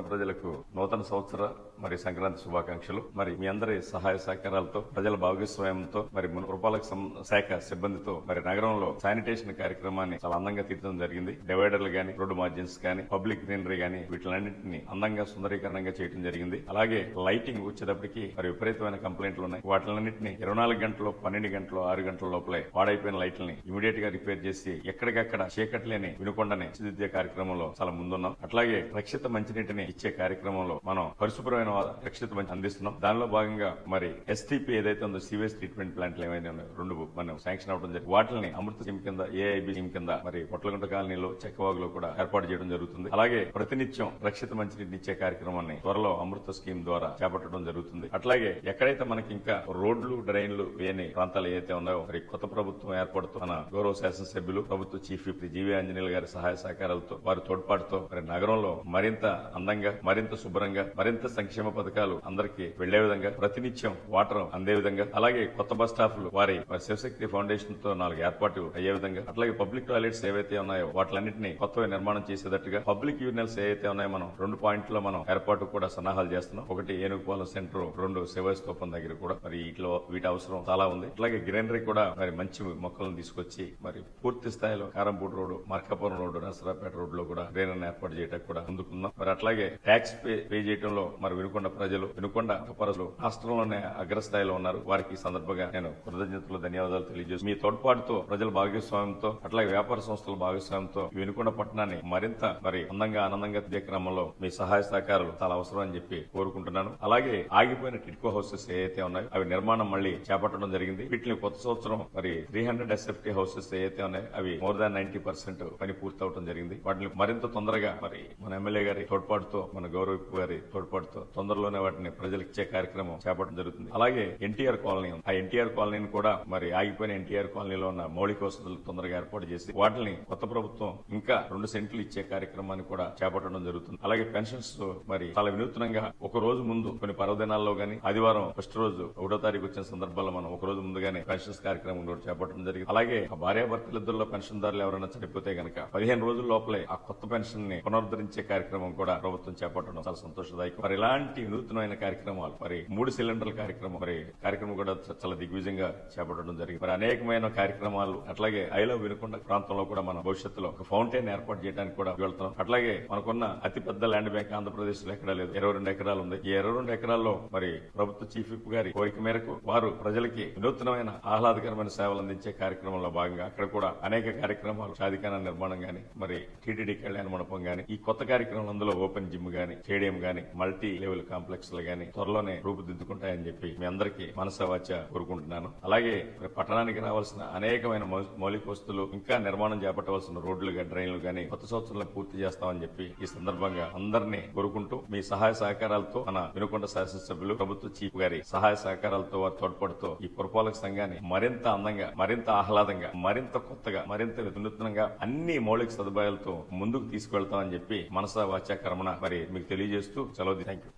పట్టణ ప్రజలకు నూతన సంవత్సర మరి సంక్రాంతి శుభాకాంక్షలు. మరి మీ అందరి సహాయ సహకారాలతో ప్రజల భాగస్వామ్యంతో మరి రూపాలకు పురపాలక శాఖ సిబ్బందితో మరి నగరంలో శానిటేషన్ కార్యక్రమాన్ని చాలా అందంగా తీర్చడం జరిగింది. డివైడర్లు గాని రోడ్డు మార్జిన్స్ గాని పబ్లిక్ గ్రీనరీ గాని వీటిలన్నింటినీ అందంగా సుందరీకరణంగా చేయడం జరిగింది. అలాగే లైటింగ్ వచ్చేటప్పటికి మరి విపరీతమైన కంప్లైంట్లు ఉన్నాయి. వాటిలన్నింటినీ ఇరవై నాలుగు గంటలు పన్నెండు గంటలు ఆరు గంటల లోపలే పాడైపోయిన లైట్లని ఇమీడియట్గా రిపేర్ చేసి ఎక్కడికక్కడ చీకట్లేని వినుకొండని తీర్చిదిద్దే కార్యక్రమంలో చాలా ముందున్నాం. అట్లాగే రక్షిత మంచినీటిని ఇచ్చే కార్యక్రమంలో మనం పరిశుభ్రమైన రక్షిత మంచి అందిస్తున్నాం. దానిలో భాగంగా మరి ఎస్టీపీ ఏదైతే ఉందో సివేజ్ ట్రీట్మెంట్ ప్లాంట్లు ఏమైనా ఉన్నాయో రెండు మనం శాంక్షన్ అవడం జరిగింది. వాటిని అమృత స్కీమ్ కింద ఏఐబి స్కీమ్ కింద మరి పొట్లగుంట కాలనీలో చెక్కవాగులో కూడా ఏర్పాటు చేయడం జరుగుతుంది. అలాగే ప్రతినిత్యం రక్షిత మంచినీటిని ఇచ్చే కార్యక్రమాన్ని త్వరలో అమృత స్కీమ్ ద్వారా చేపట్టడం జరుగుతుంది. అట్లాగే ఎక్కడైతే మనకి ఇంకా రోడ్లు డ్రైన్లు వేయని ప్రాంతాలు ఏదైతే ఉన్నాయో మరి కొత్త ప్రభుత్వం ఏర్పడుతూ మన గౌరవ శాసనసభ్యులు ప్రభుత్వ చీఫ్ విప్ జీవీ ఆంజనేయులు గారి సహాయ సహకారాలతో వారి తోడ్పాటుతో మరి నగరంలో మరింత అందంగా మరింత శుభ్రంగా మరింత సంక్షేమ పథకాలు అందరికీ వెళ్ళే విధంగా ప్రతినిత్యం వాటర్ అందే విధంగా అలాగే కొత్త బస్ స్టాఫ్లు వారి వారి శివశక్తి ఫౌండేషన్తో నాలుగు ఏర్పాటు అయ్యే విధంగా అట్లాగే పబ్లిక్ టాయిలెట్స్ ఏవైతే ఉన్నాయో వాటిలన్నింటినీ కొత్తగా నిర్మాణం చేసేటట్టుగా పబ్లిక్ యూనియన్స్ ఏవైతే ఉన్నాయో మనం రెండు పాయింట్లో మనం ఏర్పాటు కూడా సన్నాహాలు చేస్తున్నాం. ఒకటి ఏనుగుపాలెం సెంటర్ రెండు శివస్తూపం దగ్గర కూడా మరి వీటిలో వీటి అవసరం చాలా ఉంది. అట్లాగే గ్రీనరీ కూడా మరి మంచి మొక్కలను తీసుకొచ్చి మరి పూర్తి స్థాయిలో కారంపూడి రోడ్డు మార్కాపురం రోడ్డు నసరాపేట రోడ్లో కూడా గ్రీనరీని ఏర్పాటు చేయడానికి కూడా ముందుకున్నాం మరి అట్లాగే ట్యాక్స్ పే తెలియజేయడంలో మరి వినుకొండ ప్రజలు వినుకొండ ప్రజలు రాష్ట్రంలోనే అగ్రస్థాయిలో ఉన్నారు. వారికి సందర్భంగా నేను కృతజ్ఞతలు ధన్యవాదాలు తెలియజేసి మీ తోడ్పాటుతో ప్రజల భాగస్వామ్యంతో అట్లాగే వ్యాపార సంస్థల భాగస్వామ్యంతో ఈ వినుకొండ పట్టణాన్ని మరింత మరి అందంగా ఆనందంగా తీయ క్రమంలో మీ సహాయ సహకారాలు చాలా అవసరం అని చెప్పి కోరుకుంటున్నాను. అలాగే ఆగిపోయిన టిట్కో హౌసెస్ ఏవైతే ఉన్నాయో అవి నిర్మాణం మళ్ళీ చేపట్టడం జరిగింది. వీటిని కొత్త సంవత్సరం మరి త్రీ హండ్రెడ్ ఎస్ఎఫ్టీ హౌసెస్ ఏవైతే ఉన్నాయో అవి మోర్ దాన్ నైన్టీ పర్సెంట్ పని పూర్తి అవడం జరిగింది. వాటిని మరింత తొందరగా మరి మన ఎమ్మెల్యే గారి తోడ్పాటుతో మన గౌరవ గారి గారి తోడ్పాటుతో తొందరలోనే వాటిని ప్రజలకు ఇచ్చే కార్యక్రమం చేపట్టడం జరుగుతుంది. అలాగే ఎన్టీఆర్ కాలనీ ఆ ఎన్టీఆర్ కాలనీని కూడా మరి ఆగిపోయిన ఎన్టీఆర్ కాలనీలో ఉన్న మౌలిక వసతులు తొందరగా ఏర్పాటు చేసి వాటిని కొత్త ప్రభుత్వం ఇంకా రెండు సెంట్లు ఇచ్చే కార్యక్రమాన్ని కూడా చేపట్టడం జరుగుతుంది. అలాగే పెన్షన్స్ మరి చాలా వినూత్నంగా ఒక రోజు ముందు కొన్ని పర్వదినాల్లో గానీ ఆదివారం ఫస్ట్ రోజు ఒకటో తారీఖు వచ్చిన సందర్భాల్లో మనం ఒక రోజు ముందుగానే పెన్షన్స్ కార్యక్రమం కూడా చేపట్టడం జరిగింది. అలాగే ఆ భార్యాభర్తలిద్దరిలో పెన్షన్దారులు ఎవరైనా చనిపోతే గనక పదిహేను రోజుల లోపలే ఆ కొత్త పెన్షన్ని పునరుద్ధరించే కార్యక్రమం కూడా ప్రభుత్వం చేపట్టడం చాలా సంతోషదాయకం. మరి ఇలాంటి నూతనమైన కార్యక్రమాలు మరి మూడు సిలిండర్ల కార్యక్రమం మరి కార్యక్రమం కూడా చాలా దిగ్విజయంగా చేపట్టడం జరిగింది. మరి అనేకమైన కార్యక్రమాలు అట్లాగే ఐలో వినుకొండ ప్రాంతంలో కూడా మనం భవిష్యత్తులో ఒక ఫౌంటైన్ ఏర్పాటు చేయడానికి కూడా వెళ్తున్నాం. అట్లాగే మనకున్న అతి పెద్ద ల్యాండ్ బ్యాంక్ ఆంధ్రప్రదేశ్లో ఎక్కడా లేదు. ఇరవై రెండు ఎకరాలు ఉంది. ఈ ఇరవై రెండు ఎకరాల్లో మరి ప్రభుత్వ చీఫ్ విప్ గారి కోరిక మేరకు వారు ప్రజలకి వినూత్నమైన ఆహ్లాదకరమైన సేవలు అందించే కార్యక్రమంలో భాగంగా అక్కడ కూడా అనేక కార్యక్రమాలు సాధికార నిర్మాణం గాని మరి టీటీడీ కళ్యాణ మండపం గాని ఈ కొత్త కార్యక్రమం అందులో ఓపెన్ జిమ్ గాని స్టేడియం గాని మల్టీ లెవెల్ కాంప్లెక్స్లు గాని త్వరలోనే రూపుదిద్దుకుంటాయని చెప్పి మీ అందరికీ మనసవాచ కోరుకుంటున్నాను. అలాగే పట్టణానికి రావాల్సిన అనేకమైన మౌలిక వస్తువులు ఇంకా నిర్మాణం చేపట్టవలసిన రోడ్లు గాని డ్రైన్లు గాని కొత్త సంవత్సరంలో పూర్తి చేస్తామని చెప్పి ఈ సందర్భంగా అందరినీ కోరుకుంటూ మీ సహాయ సహకారాలతో మన వినుకొండ శాసనసభ్యులు ప్రభుత్వ చీఫ్ గారి సహాయ సహకారాలతో వారి తోడ్పాటుతో ఈ పురపాలక సంఘాన్ని మరింత అందంగా మరింత ఆహ్లాదంగా మరింత కొత్తగా మరింత వినూత్నంగా అన్ని మౌలిక సదుపాయాలతో ముందుకు తీసుకువెళ్తామని చెప్పి మనసా వాచా కర్మణ మరి మీకు తెలియజేస్తూ ತಿಳಿಸ್ತು ಚಲೋ ಥ್ಯಾಂಕ್ ಯು